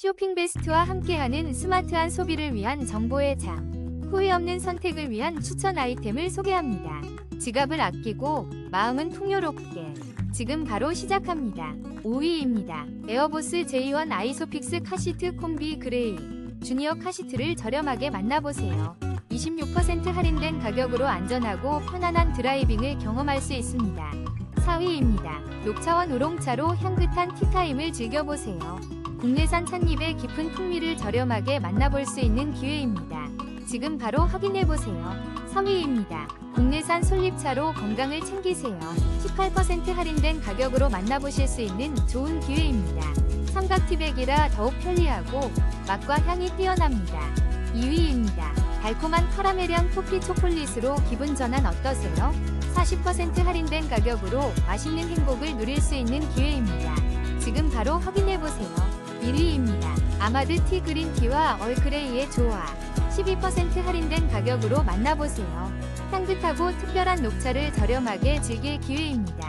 쇼핑 베스트와 함께하는 스마트한 소비를 위한 정보의 장. 후회 없는 선택을 위한 추천 아이템을 소개합니다. 지갑을 아끼고 마음은 풍요롭게. 지금 바로 시작합니다. 5위입니다. 에어보스 J1 아이소픽스 카시트 콤비 그레이. 주니어 카시트를 저렴하게 만나보세요. 26% 할인된 가격으로 안전하고 편안한 드라이빙을 경험할 수 있습니다. 4위입니다. 녹차원 우롱차로 향긋한 티타임을 즐겨보세요. 국내산 찻잎의 깊은 풍미를 저렴하게 만나볼 수 있는 기회입니다. 지금 바로 확인해보세요. 3위입니다. 국내산 솔잎차로 건강을 챙기세요. 18% 할인된 가격으로 만나보실 수 있는 좋은 기회입니다. 삼각티백이라 더욱 편리하고 맛과 향이 뛰어납니다. 2위입니다. 달콤한 카라멜향 토피 초콜릿으로 기분 전환 어떠세요? 40% 할인된 가격으로 맛있는 행복을 누릴 수 있는 기회입니다. 지금 바로 확인해보세요. 1위입니다. 아마드 티 그린 티와 얼그레이의 조화. 12% 할인된 가격으로 만나보세요. 향긋하고 특별한 녹차를 저렴하게 즐길 기회입니다.